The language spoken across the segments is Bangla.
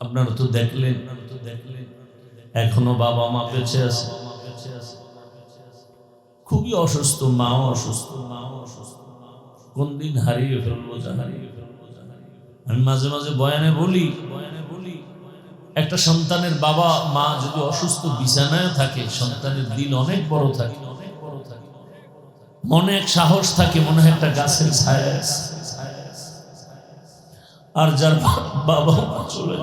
আপনারা তো দেখলেন, এখনও বাবা মা বেঁচে আছে। খুবই অসুস্থ, মাও অসুস্থ। মাও অসুস্থ কোন দিন হারিয়ে ফেলব হারিয়ে ফেলব। আমি মাঝে মাঝে বয়ানে বলি বয়ানে একটা সন্তানের বাবা, মা যদি অসুস্থ, বিছানায় থাকে, সন্তানের দিল অনেক বড় থাকে। মনে এক সাহস থাকে, মনে হয় একটা গাছের ছায়া। আর যার বাবা চলে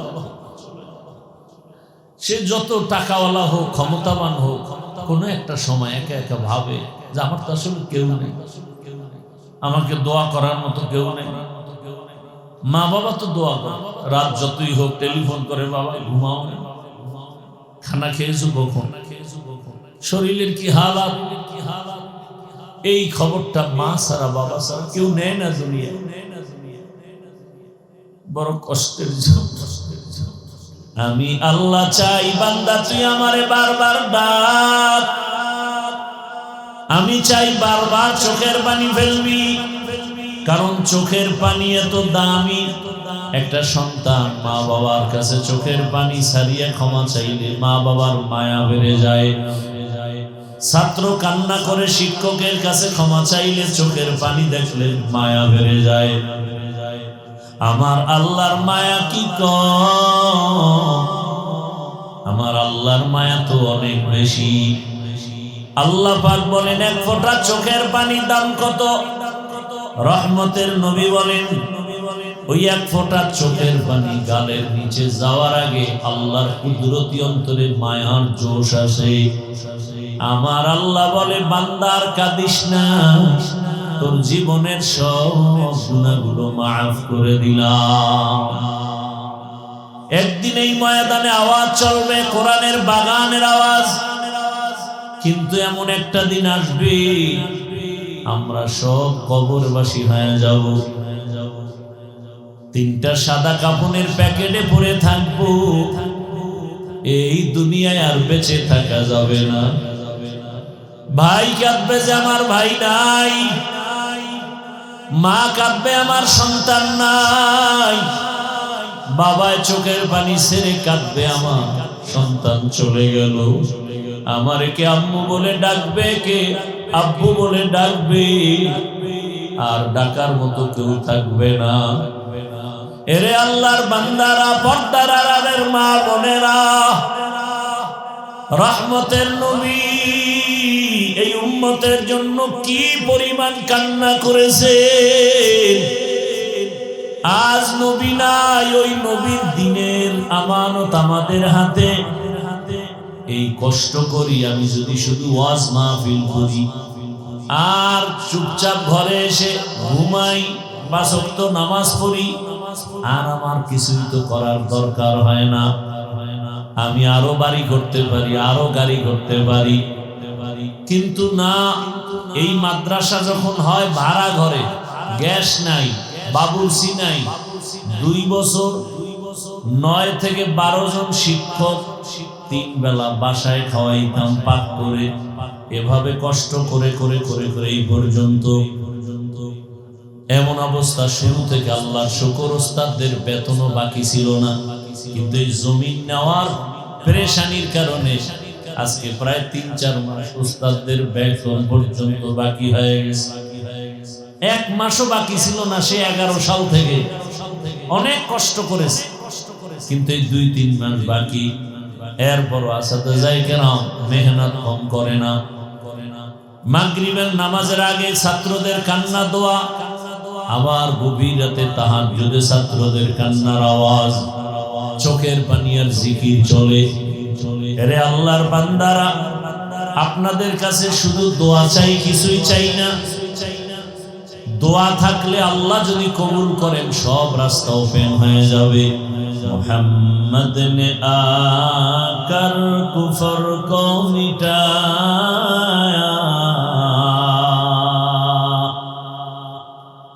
সে যত টাকাওয়ালা হোক, ক্ষমতাবান হোক, কোনো একটা সময় একা একা ভাবে যে, আমার তো আসলে কেউ নেই। আমাকে দোয়া করার মতো কেউ নেই। মা বাবা তো দোয়া করে। রাত যতই হোক টেলিফোন করে, বাবা, ঘুমাও। খানা খেয়েছো কখন? শরীরের কি হালাত? এই খবরটা মা সারা, বাবা সারা কেউ নেয় না দুনিয়া। বড় কষ্টের আমি আল্লাহ চাই, বান্দা, তুই আমারে বারবার ডাক। আমি চাই বারবার চোখের পানি ফেলবি। কারণ চোখের পানি এত দামি। একটা সন্তান মা বাবার কাছে চোখের পানি সারিয়ে ক্ষমা চাইলে মা বাবার মায়া বেড়ে যায়। ছাত্র কান্না করে শিক্ষকের কাছে ক্ষমা চাইলে চোখের পানি দেখলে মায়া বেড়ে যায়। আমার আল্লাহর মায়া কি? আমার আল্লাহর মায়া তো অনেক বেশি। আল্লাহ পাক বলেন, এক ফোঁটা চোখের পানি দাম কত? রহমতের নবী বলেন, ওই এক ফোঁটা চোখের পানি গালের নিচে যাওয়ার আগে আল্লাহর কুদরতি অন্তরে মায়ার জোশ আসে। আমার আল্লাহ বলে, বান্দার কাঁদিস না, তোর জীবনের সব গুণাগুলো মাফ করে দিলাম। একদিন এই ময়দানে আওয়াজ চলবে, কোরআনের বাগানের আওয়াজ। কিন্তু এমন একটা দিন আসবে আমরা সব কবরবাসী হয়ে যাব। তিনটা সাদা কাপনের প্যাকেটে পরে থাকব। এই দুনিয়ায় আর বেঁচে থাকা যাবে না। ভাই কাঁদবে যে আমার ভাই নাই। মা কাঁদবে আমার সন্তান নাই। বাবায় চোখের পানি ছেড়ে কাঁদবে, আমার সন্তান চলে গেল। আমার কে আম্মু বলে ডাকবে কে? আব্বু বলে ডাকবে, আর ডাকার মতো কেউ থাকবে না। এরে আল্লাহর বান্দারা, পর্দার আড়ালের মা বোনেরা, রহমতের নবী, এই উম্মতের জন্য কি পরিমাণ কান্না করেছে আজ নবী নাই, ওই নবীর দিনের আমানত আমাদের হাতে। এই কষ্ট করি আমি যদি শুধু ওয়াজ মাহফিল করি। আর চুপচাপ ঘরে এসে ঘুমাই বা শক্ত নামাজ পড়ি, আর আমার কিছুই তো করার দরকার হয় না। আমি আরও বাড়ি করতে পারি, আরও গাড়ি করতে পারি। কিন্তু না, এই মাদ্রাসা যখন হয় ভাড়া ঘরে, গ্যাস নাই বাবুরসি নাই, দুই বছর নয় থেকে বারো জন শিক্ষক তিন বেলা বাসায় খাওয়াইতাম, পাক করে। এভাবে কষ্ট করে করে করে করে এই পর্যন্ত। এমন অবস্থা শুরু থেকে আল্লাহর শকর ওস্তাদদের বেতনও বাকি ছিল না। কিন্তু এই জমিন নেওয়ার পেরেশানির কারণে আজকে প্রায় তিন, চার মাস ওস্তাদদের বেতন পর্যন্ত বাকি হয়ে গেছে। এক মাসও বাকি ছিল না সে এগারো সাল থেকে। অনেক কষ্ট করেছে। কিন্তু এই দুই, তিন মাস বাকি এরপর আসাতে যাই কেন মেহনত কম করে না। মাগরিবের নামাজের আগে ছাত্রদের কান্না দোয়া, আবার গভীর রাতে তাহার যুদে ছাত্রদের কান্নার আওয়াজ। চোখের পানি আর জিকির চলে। এরে আল্লাহর বান্দারা, আপনাদের কাছে শুধু দোয়া চাই, কিছুই চাই না। দোয়া থাকলে আল্লাহ যদি কবুল করেন সব রাস্তা ওপেন হয়ে যাবে মোহাম্মদ ने आकर कुफर को मिटाया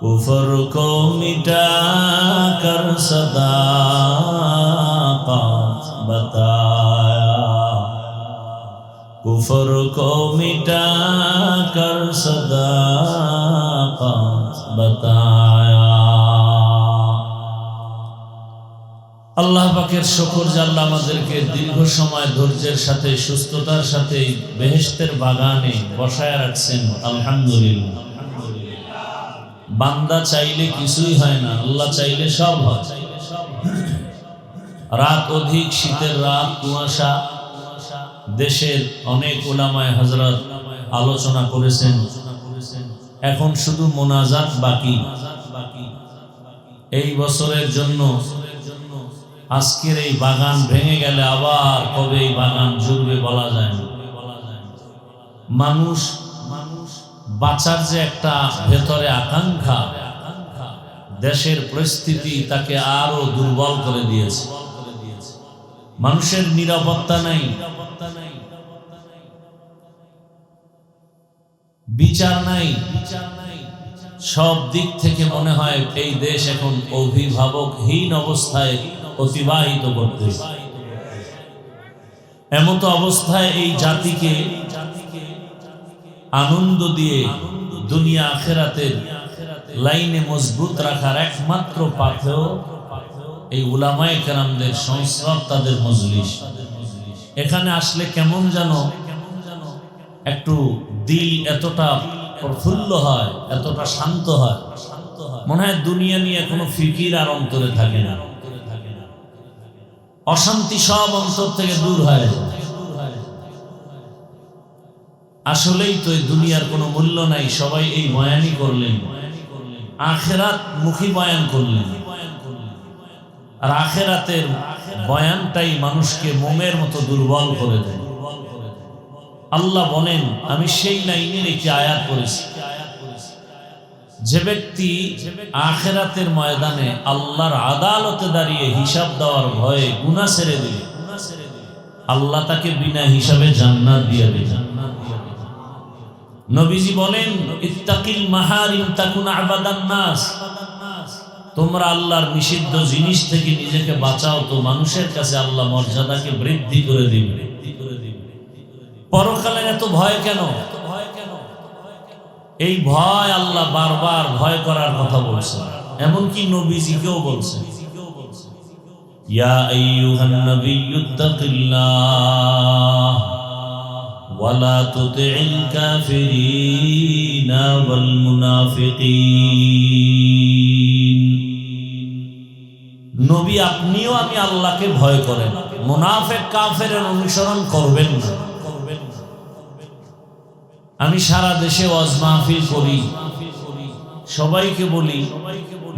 कुफर को मिटा कर सदाकत बताया कुफर कुफर को मिटा कर सदाकत बताया আল্লাহ পাকের শকর জাল্লা আমাদেরকে দীর্ঘ সময় ধৈর্যের সাথে সুস্থতার সাথে এই বেহেশতের বাগানে বসায় রাখছেন আলহামদুলিল্লাহ বান্দা চাইলে কিছুই হয় না আল্লাহ চাইলে সব হয় রাত অধিক শীতের রাত কুয়াশা দেশের অনেক ওলামায় হজরত আলোচনা করেছেন এখন শুধু মোনাজাত বাকি। এই বছরের জন্য আজকের এই বাগান ভেঙে গেলে আবার কবে এই বাগান জুড়বে বলা যায় না। মানুষ মানুষ বাঁচার যে একটা ভেতরে আকাঙ্ক্ষা, দেশের পরিস্থিতি তাকে আরও দুর্বল করে দিয়েছে। মানুষের নিরাপত্তা নাই। বিচার নাই। সব দিক থেকে মনে হয় এই দেশ এখন অভিভাবকহীন অবস্থায় অতিবাহিত করতে। এমতো অবস্থায় এই জাতিকে আনন্দ দিয়ে দুনিয়া আখেরাতের লাইনে মজবুত রাখার একমাত্র পাথেও এই উলামায়ে কেরামদের সংস্রব তাদের মজলিস। এখানে আসলে কেমন যেন একটু দিল এতটা প্রফুল্ল হয়, এতটা শান্ত হয়। মনে হয় দুনিয়া নিয়ে কোনো ফিকির আর অন্তরে থাকে না। অশান্তি সব অন্তর থেকে দূর হয়। আসলেই তো দুনিয়ার কোনো মূল্য নাই, সবাই এই বয়ানই করলেন। আখেরাত মুখী বয়ান করলেন। আর আখেরাতের বয়ানটাই মানুষকে মোমের মতো দুর্বল করে দেয়। আল্লাহ বলেন, আমি সেই লাইনের একটি আয়াত করেছি যে ব্যক্তি আখেরাতের ময়দানে আল্লাহর আদালতে দাঁড়িয়ে হিসাব দেওয়ার ভয়ে গুণা ছেড়ে দিবে। আল্লাহ তাকে বিনা হিসাবে জান্নাত দিয়ে দেবে। নবীজি বলেন, ইত্তাকিল মাহারিম তাকুন আবাদান নাস। তোমরা আল্লাহর নিষিদ্ধ জিনিস থেকে নিজেকে বাঁচাও তো মানুষের কাছে আল্লাহ মর্যাদাকে বৃদ্ধি করে দিবে। পরকালের এত ভয় কেন? এই ভয় আল্লাহ বারবার ভয় করার কথা বলছে এমনকি নবীজিকেও বলছে নবী, আপনিও আমি আল্লাহকে ভয় করেন। মুনাফিক কাফের অনুসরণ করবেন না। আমি সারা দেশে ওয়াজ মাহফিল করি। সবাইকে বলি,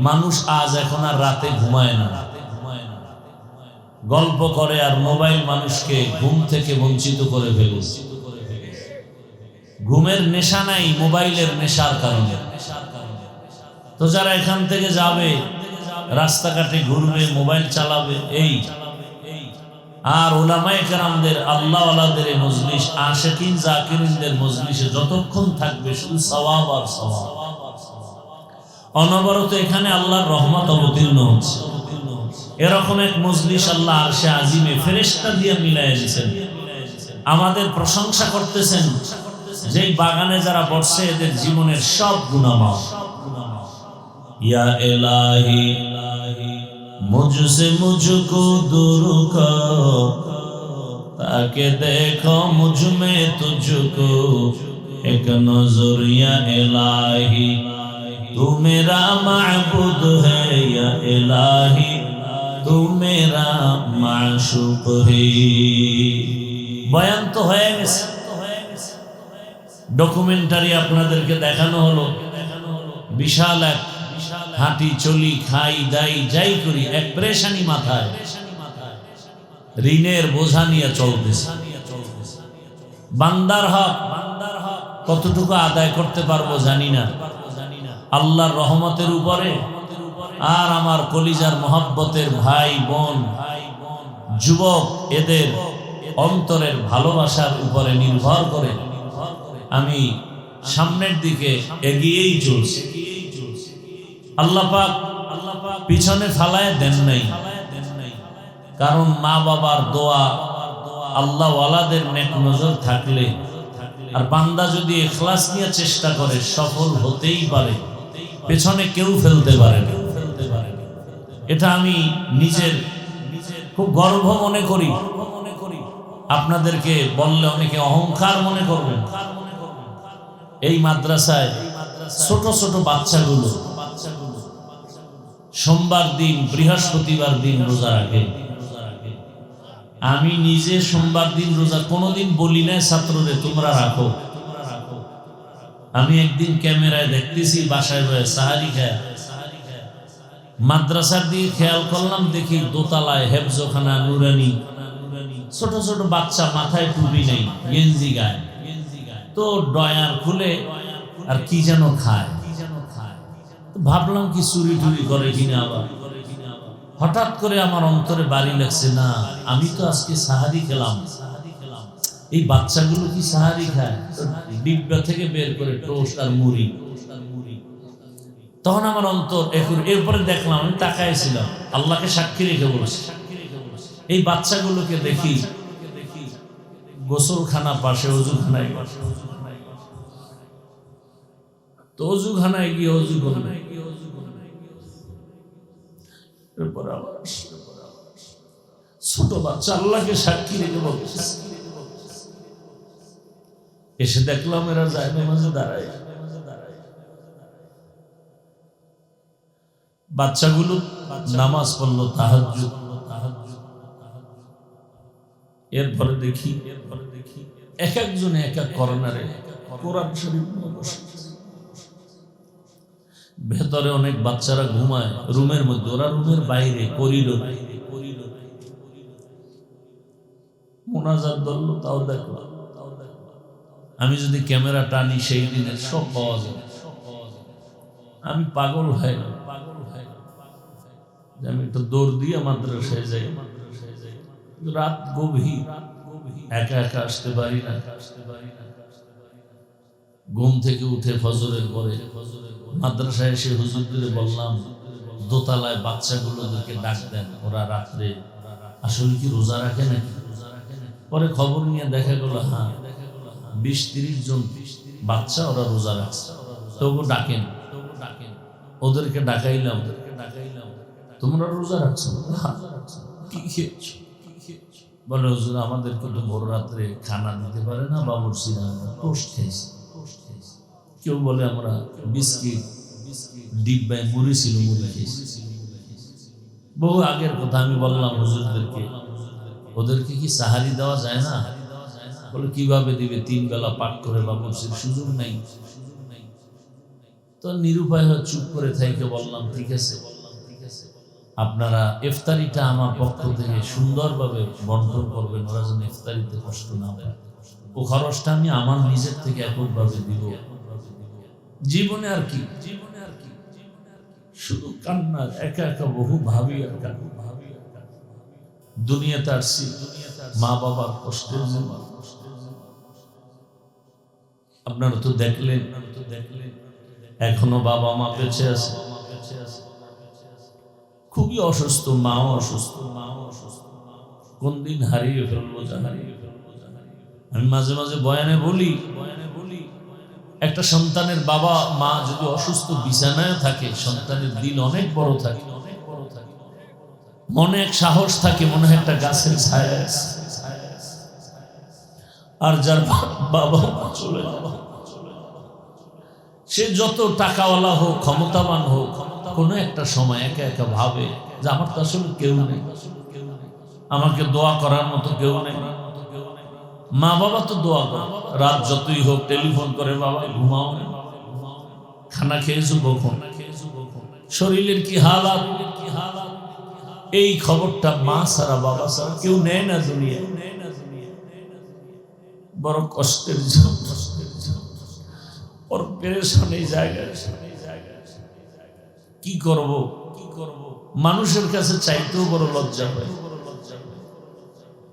মানুষ আজ এখন আর রাতে ঘুমায় না। গল্প করে আর মোবাইল মানুষকে ঘুম থেকে বঞ্চিত করে ফেলেছে ঘুমের নেশা নাই, মোবাইলের নেশার কারণে। তো যারা এখান থেকে যাবে, রাস্তাঘাটে ঘুরবে, মোবাইল চালাবে, এই আর ওলামায়ে কেরামদের, আল্লাহ আলাদের মজলিস, আশেকিন, জাকিরিনদের মজলিসে যতক্ষণ থাকবে শুধু আর অনবরত এখানে আল্লাহর রহমত অবতীর্ণ হচ্ছে। এরকম এক মজলিস আল্লাহ আরশে আজিমে ফেরেশতা দিয়ে মিলাই দিয়েছেন। আমাদের প্রশংসা করতেছেন যেই বাগানে যারা বসছে, এদের জীবনের সব গুনাহ ইয়া এলাহি मुझसे मुझको दूर कर ताकि देखो मुझ में तुझको एक नजरिया इलाही तू मेरा माबूद है या इलाही तू मेरा माशूक है বয়ান তো হয়ে গেছে ডকুমেন্টারি আপনাদেরকে দেখানো হলো বিশাল এক হাঁটি, চলি, খাই, দাই, যাই করি, এক প্রেশানি মাথায়। ঋণের বোঝা নিয়ে চলতেছে। বান্দার হক বান্দার হক কতটুকু আদায় করতে পারব জানি না। আল্লাহর রহমতের উপরে আর আমার কলিজার মহব্বতের ভাই, বোন, যুবক, এদের অন্তরের ভালোবাসার উপরে নির্ভর করে আমি সামনের দিকে এগিয়েই চলছি। আল্লাহ পিছনে ফালায় দেন নাই। কারণ মা বাবার দোয়া আল্লাহ নেক নজর থাকলে আর বান্দা যদি এখলাস নিয়ে চেষ্টা করে, সফল হতেই পারে, পেছনে কেউ ফেলতে পারে না। এটা আমি নিজের খুব গর্ব মনে করি। আপনাদেরকে বললে অনেকে অহংকার মনে করবেন। এই মাদ্রাসায় ছোট ছোট বাচ্চাগুলো সোমবার দিন, বৃহস্পতিবার দিন রোজা রাখে। আমি নিজে সোমবার দিন রোজা কোনোদিন বলি না ছাত্রদের তোমরা রাখো। আমি একদিন ক্যামেরায় দেখতেছি, বাসায় বয়ে সাহারি খায়। মাদ্রাসার দিকে খেয়াল করলাম, দেখি দোতলায় হেফজোখানা, নুরানি। ছোট ছোট বাচ্চা মাথায় টুপি নেই, গেঞ্জি গায়। তো ডয়ার খুলে আর কি যেন খায়। ভাবলাম কি চুরি টুরি করে কিনা আবার হঠাৎ করে আমার অন্তরে বাড়ি লাগছে, না, আমি তো আজকে সাহারি খেলাম। এই বাচ্চাগুলো কি সাহারি খায়? ডিব্বা থেকে বের করে টোস্ট আর মুড়ি। তখন আমার অন্তর এরপরে দেখলাম আমি তাকাইছিলাম, আল্লাহকে সাক্ষী রেখে বলছি। এই বাচ্চাগুলোকে দেখি, গোসলখানা পাশে অজুখানায় তো অজুখানায় গিয়ে অজু করবে এরপর আবার। ছোট বাচ্চা, আল্লাহকে সাক্ষী রেখে বলছে এসে দেখলাম এরা যায় দাঁড়ায় বাচ্চাগুলো নামাজ পড়ল, তাহাজ্জুদ এরপরে দেখি এরপরে দেখি, এক একজনে এক এক করোনারে কোরআন শরীফ। ভেতরে অনেক বাচ্চারা ঘুমায় রুমের মধ্যে, ওরা রুমের বাইরে দেখলাম আমি যদি ক্যামেরা টানি, সেই দিনের সব পাওয়া যায়। আমি পাগল হয়ে পাগল আমি একটু দৌড় দিয়ে মাদ্রাসায় যাই। রাত গভীর। একা একা আসতে পারি না আসতে পারি না। ঘুম থেকে উঠে ফজরের পরে মাদ্রাসায় এসে হুজুরদের বললাম, দোতলায় বাচ্চাগুলোদেরকে ডাক দেন ওরা রাত্রে। আসলে কি রোজা রাখে নাকি? পরে খবর নিয়ে দেখা গেল হ্যাঁ বিশ তিরিশ জন বাচ্চা ওরা রোজা রাখছে। তবু ডাকেন। ওদেরকে ডাকাইলাম। তোমরা রোজা রাখছো। কি খেয়েছো? বলে, হুজুর, আমাদেরকে তো ভোর রাত্রে খানা দিতে পারে না বাবুরসিরা টোস্ট খাইছি। কেউ বলে আমরা বিস্কিট ডিব্বায় মুড়ি ছিল বহু আগের কথা আমি বললাম হুজুরদেরকে, ওদেরকে কি সাহারি দেওয়া যায় না? বলে, কীভাবে দিবে? তিন বেলা পাক করে বাবুরসির সুযোগ নাই। তো নিরুপায় হয়ে চুপ করে থাইকে বললাম, ঠিক আছে। আপনারা ইফতারিটা আমার পক্ষ থেকে সুন্দরভাবে বন্টন করবেন। ওরা যেন ইফতারিতে কষ্ট না পায়। ও খরচটা আমি আমার নিজের থেকে এককভাবে দিব। জীবনে আর কি? জীবনে আর কি শুধু কান্নার একা একা বহু ভাবি আর কান্না। ভাবি। দুনিয়াতে আসছি মা বাবার জন্য। আপনারা তো দেখলেন, এখনও বাবা মা বেঁচে আছে। খুবই অসুস্থ, মাও অসুস্থ। মাও অসুস্থ কোন দিন হারিয়ে ফেলব হারিয়ে ফেলব আমি মাঝে মাঝে বয়ানে বলি বয়ানে একটা সন্তানের বাবা, মা যদি অসুস্থ, বিছানায় থাকে, সন্তানের দিন অনেক বড় থাকে। মনে এক সাহস থাকে, মনে হয় একটা গাছের ছায়া আর যার বাবা চলে সে যত টাকাওয়ালা হোক, ক্ষমতাবান হোক, কোনো একটা সময় একা একা ভাবে যে, আমার তো আসলে কেউ নেই। আমাকে দোয়া করার মতো কেউ নেই। মা বাবা তো দোয়া করে। রাত যতই হোক, টেলিফোন করে, বাবা, ঘুমাও। খানা খেয়েছো কখন? শরীরের কি হালাত? এই খবরটা মা সারা, বাবা সারা কেউ নেয় না দুনিয়ায় বড় কষ্টের ওর পেরেশান এই জায়গায় কি করব কি করব? মানুষের কাছে চাইতেও বড় লজ্জা হয়।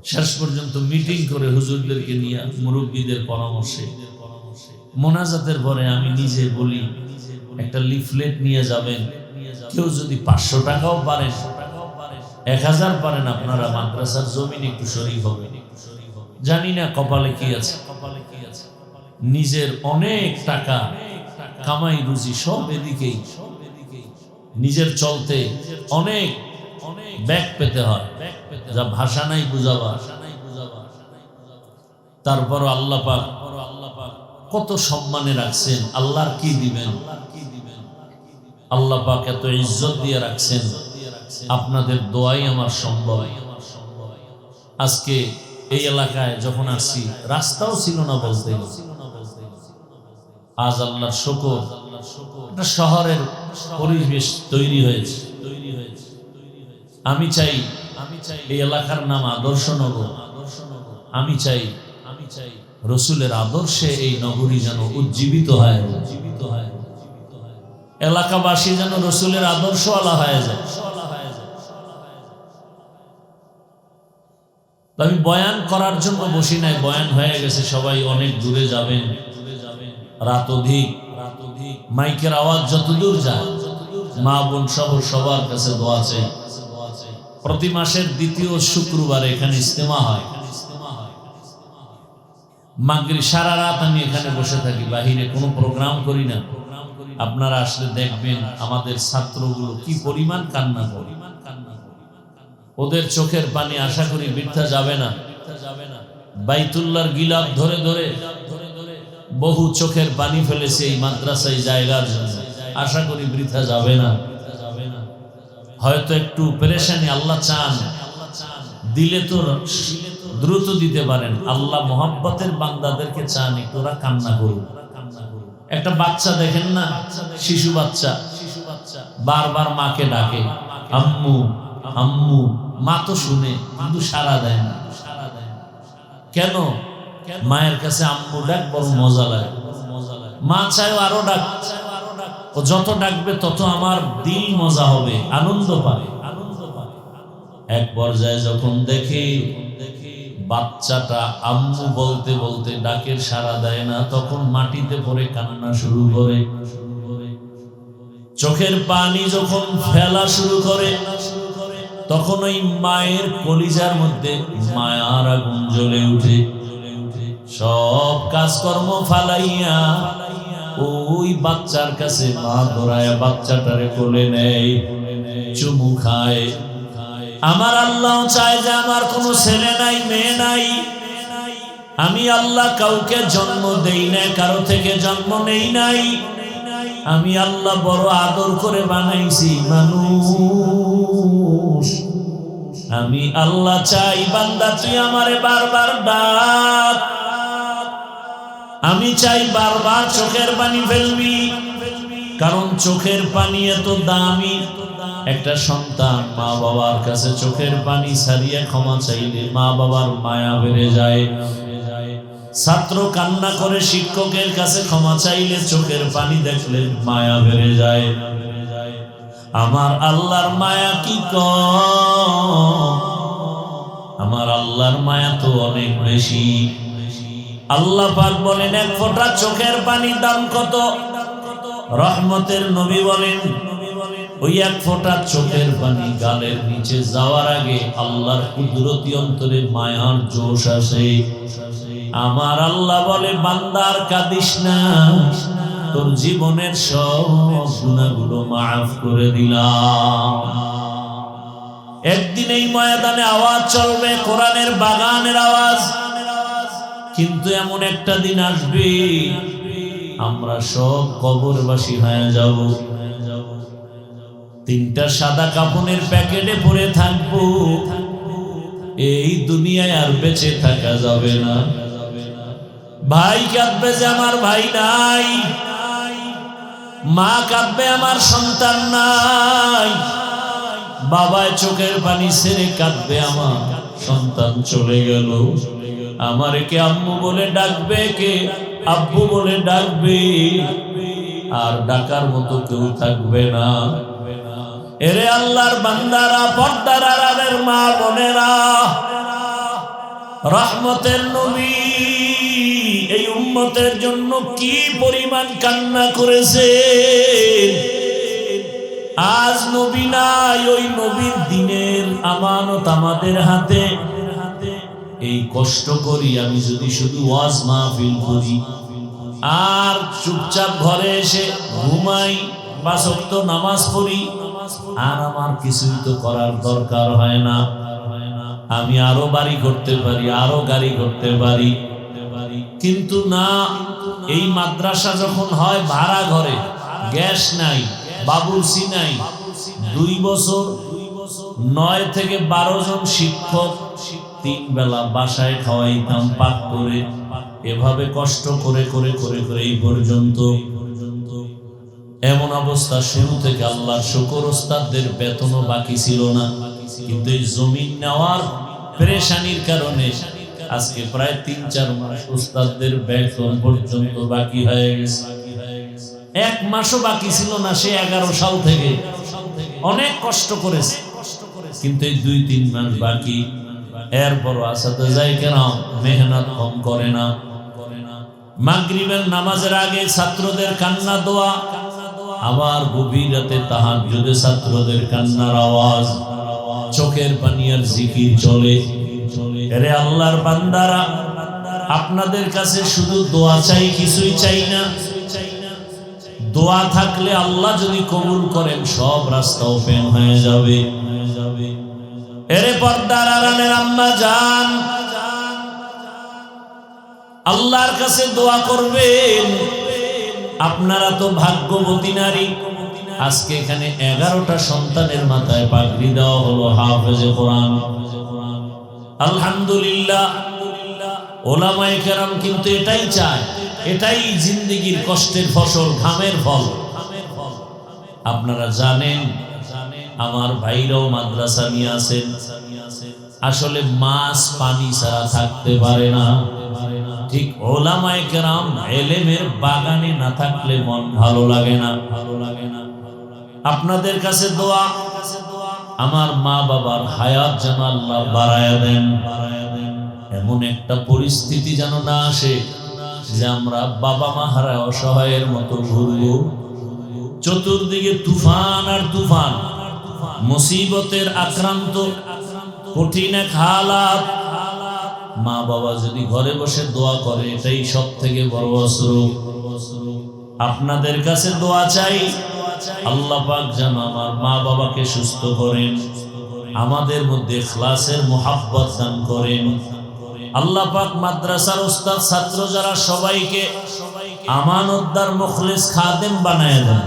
শেষ পর্যন্ত মিটিং করে হুজুরদেরকে নিয়ে মুরব্বীদের পরামর্শে। মোনাজাতের পরে আমি নিজে বলি, একটা লিফলেট নিয়ে যাবেন। কেউ যদি পাঁচশো টাকাও পারেন এক হাজার পারেন আপনারা মাদ্রাসার জমিন একটু শরীর হবেন জানি না কপালে কি আছে কপালে কি আছে। নিজের অনেক টাকা, কামাই রুজি সব এদিকেই। নিজের চলতে অনেক ব্যাগ পেতে হয়। যা ভাষা নাই বুঝাবা তারপর আল্লাহ পাক কত সম্মানে রাখছেন। আল্লাহর কি দিবেন? আল্লাহ পাক এত ইজ্জত দিয়ে রাখছেন। আপনাদের দোয়াই আমার সম্ভব। আজকে এই এলাকায় যখন আসছি, রাস্তাও ছিল না বলতে। আজ আল্লাহর শকর। শহরের পরিবেশ তৈরি হয়েছে। আমি চাই আমি চাই এই এলাকার নাম আদর্শ নগর। আমি চাই আমি চাই রসুলের আদর্শে এই নগরী যেন উজ্জীবিত হয়। উজ্জীবিত হয় এলাকাবাসী যেন রসুলের আদর্শ আলা হয়ে যায়। আমি বয়ান করার জন্য বসি নাই, বয়ান হয়ে গেছে, সবাই অনেক দূরে যাবেন। রাত অধিক রাত অধিক, মাইকের আওয়াজ যতদূর যায়। মা বোন সহ সবার কাছে দোয়া চাই। প্রতি মাসের দ্বিতীয় শুক্রবার এখানে ইস্তেমা হয়। মাগরি সারা রাত আমি এখানে বসে থাকি, বাহিরে কোনো প্রোগ্রাম করি না। আপনারা আসলে দেখবেন আমাদের ছাত্রগুলো কি পরিমাণ কান্না করে। ওদের চোখের পানি আশা করি বৃদ্ধা যাবে না। বাইতুল্লার গিলাপ ধরে ধরে বহু চোখের পানি ফেলেছে এই মাদ্রাসায় জায়গার জন্য। আশা করি বৃথা যাবে না। হয়তো একটু পেরেশানি আল্লাহ চান, দিলে তো দ্রুত দিতে পারেন। আল্লাহ মোহাব্বতের বান্দাদেরকে চান একটু ওরা কান্না করুন একটা বাচ্চা দেখেন না? শিশু বাচ্চা। বারবার মাকে ডাকে, আম্মু আম্মু। মা তো শুনে, কিন্তু সারা দেয় না। কেন? মায়ের কাছে আম্মু ডাক, বড় মজা লাগে। মা চায় আরও ডাক। ও যত ডাকবে, তত আমার দিল মজা হবে, আনন্দ পাবে। আনন্দ পাবে এক পর্যায়ে যখন দেখি বাচ্চাটা আম্মু বলতে বলতে ডাকের সাড়া দেয় না, তখন মাটিতে পড়ে কান্না শুরু করে। চোখের পানি যখন ফেলা শুরু করে, তখন ওই মায়ের কলিজার মধ্যে মায়ার আগুন জ্বলে উঠে। সব কাজকর্ম ফালাইয়া ওই বাচ্চার কাছে মা ধরায় বাচ্চাটারে কোলে নেয়, চুমু খায়। আমার আল্লাহ চায় যে আমার কোনো ছেলে নাই, মেয়ে নাই। আমি আল্লাহ কাউকে জন্ম দেই না কারও থেকে জন্ম নেই নাই। আমি আল্লাহ বড় আদর করে বানাইছি, মানুষ। আমি আল্লাহ চাই, বান্দা, তুই আমারে বারবার ডাক। আমি চাই বারবার চোখের পানি ফেলবি। কারণ চোখের পানি এত দামি। একটা সন্তান মা বাবার কাছে চোখের পানি সারিয়ে ক্ষমা চাইলে মা বাবার মায়া বেড়ে যায়। ছাত্র কান্না করে শিক্ষকের কাছে ক্ষমা চাইলে চোখের পানি দেখলে মায়া বেড়ে যায়। আমার আল্লাহর মায়া কি কম আমার আল্লাহর মায়া তো অনেক বেশি। আল্লাহ পাক বলেন, এক ফোঁটা চোখের পানি দাম কত? রহমতের নবী বলেন, ওই এক ফোঁটা চোখের পানি গালের নিচে যাওয়ার আগে আল্লাহর কুদরতি অন্তরে মায়ার জোশ আসে। আমার আল্লাহ বলে, বান্দার কাঁদিস না, তোর জীবনের সব গুণাগুলো মাফ করে দিলাম। একদিন এই ময়দানে আওয়াজ চলবে, কোরআনের বাগানের আওয়াজ। কিন্তু এমন একটা দিন আসবে, আমরা সব কবরবাসী হয়ে যাব। তিনটা সাদা কাপনের প্যাকেটে পরে থাকব। এই দুনিয়ায় আর বেঁচে থাকা যাবে না। ভাই কাঁদবে যে আমার ভাই নাই, মা কাঁদবে আমার সন্তান নাই, বাবায় চোখের পানি ছেড়ে কাঁদবে আমার সন্তান চলে গেল। আমার কে আম্মু বলে ডাকবে কে? আব্বু বলে ডাকবে। আর ডাকার মতো কেউ থাকবে না। এরে আল্লাহর বান্দারা, পর্দার আড়ালের মা বোনেরা, রহমতের নবী, এই উম্মতের জন্য কি পরিমাণ কান্না করেছে আজ নবী নাই, ওই নবীর দিনের আমানত আমাদের হাতে। এই কষ্ট করি, আমি যদি শুধু ওয়াজ মাহফিল করি। আর চুপচাপ ঘরে এসে ঘুমাই বা শক্ত নামাজ পড়ি, আর আমার কিছুই তো করার দরকার হয় না। আমি আরও বাড়ি করতে পারি, আরও গাড়ি করতে পারি। কিন্তু না, এই মাদ্রাসা যখন হয় ভাড়া ঘরে, গ্যাস নাই বাবুরসি নাই, দুই বছর, নয় থেকে বারো জন শিক্ষক তিন বেলা বাসায় খাওয়াইতাম পাক করে। এভাবে কষ্ট করে করে করে করে এই পর্যন্ত। এমন অবস্থা শুরু থেকে আল্লাহর শুকর ওস্তাদদের বেতনও বাকি ছিল না। কিন্তু এই জমিন নেওয়ার পেরেশানির কারণে আজকে প্রায় তিন, চার মাস ওস্তাদদের বেতন পর্যন্ত বাকি হয়ে গেছে। এক মাসও বাকি ছিল না সে এগারো সাল থেকে। অনেক কষ্ট করেছে। কিন্তু এই দুই, তিন মাস বাকি এরপর আসাতে যাই কেন মেহনত কম করে না। মাগরিবের নামাজের আগে ছাত্রদের কান্না দোয়া, আবার গভীর রাতে তাহার যুদে ছাত্রদের কান্নার আওয়াজ। চোখের পানি আর জিকির চলে। এরে আল্লাহর বান্দারা, আপনাদের কাছে শুধু দোয়া চাই, কিছুই চাই না। দোয়া থাকলে আল্লাহ যদি কবুল করেন, সব রাস্তা ওপেন হয়ে যাবে। এরে পর্দার আম্মা যান। আল্লাহর কাছে দোয়া করবেন। আপনারা তো ভাগ্যবতী নারী। আজকে এখানে এগারোটা সন্তানের মাথায় পাগড়ি দেওয়া হলো হাফেজে কোরআন। আলহামদুলিল্লাহ। ওলামায়ে কেরাম কিন্তু এটাই চায়। এটাই জিন্দিগির কষ্টের ফসল, ঘামের ফল। আপনারা জানেন আমার ভাইরাও মাদ্রাসা নিয়ে আসেন আসলে মাছ পানি ছাড়া থাকতে পারে না। ঠিক ওলামায়ে কেরাম এলেমের বাগানে না থাকলে মন ভালো লাগে না। ভালো লাগে না আপনাদের কাছে দোয়া, আমার মা বাবার হায়াত যেন আল্লাহ বাড়ায়া দেন। এমন একটা পরিস্থিতি যেন না আসে, যে আমরা বাবা মা হারা অসহায়ের মতো ঘুরব। চতুর্দিকে তুফান আর তুফান। মুসিবতের আক্রান্ত, কঠিন এক হালাত। মা বাবা যদি ঘরে বসে দোয়া করে, এটাই সব থেকে বড় অস্ত্র আপনাদের কাছে দোয়া চাই, আল্লাহ পাক যেন আমার মা বাবাকে সুস্থ করেন, আমাদের মধ্যে ক্লাসের মোহাব্বত দান করেন। আল্লাহ পাক মাদ্রাসার ওস্তাদ, ছাত্র যারা সবাইকে আমানতদার মুখলিস খাদেম বানায় দেন।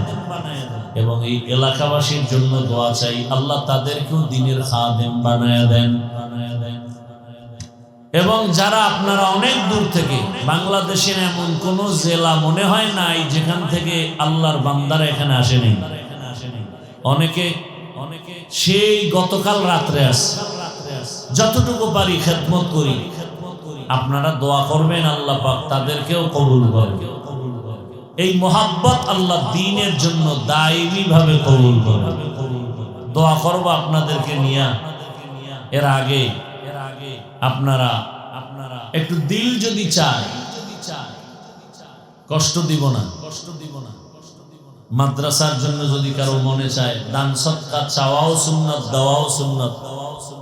এবং এই এলাকাবাসীর জন্য দোয়া চাই। আল্লাহ তাদেরকেও দিনের খাদেম বানায় দেন। এবং যারা আপনারা অনেক দূর থেকে, বাংলাদেশের এমন কোন জেলা মনে হয় নাই যেখান থেকে আল্লাহর বান্দারা এখানে আসেনি। অনেকে অনেকে সেই গতকাল রাত্রে আসে যতটুকু পারি খেদমত করি। আপনারা দোয়া করবেন, আল্লাহ পাক তাদেরকেও কবুল করবে। এই মোহাব্বত আল্লাহ দিনের জন্য দায়ী ভাবে কবুল করবে দোয়া করব আপনাদেরকে নিয়ে। এর আগে আপনারা আপনারা একটু দিল যদি চায়, কষ্ট দিব না। কষ্ট দিব না মাদ্রাসার জন্য যদি কারও মনে চায়, দান সৎকার চাওয়াও সুন্নত, দেওয়াও সুন্নত।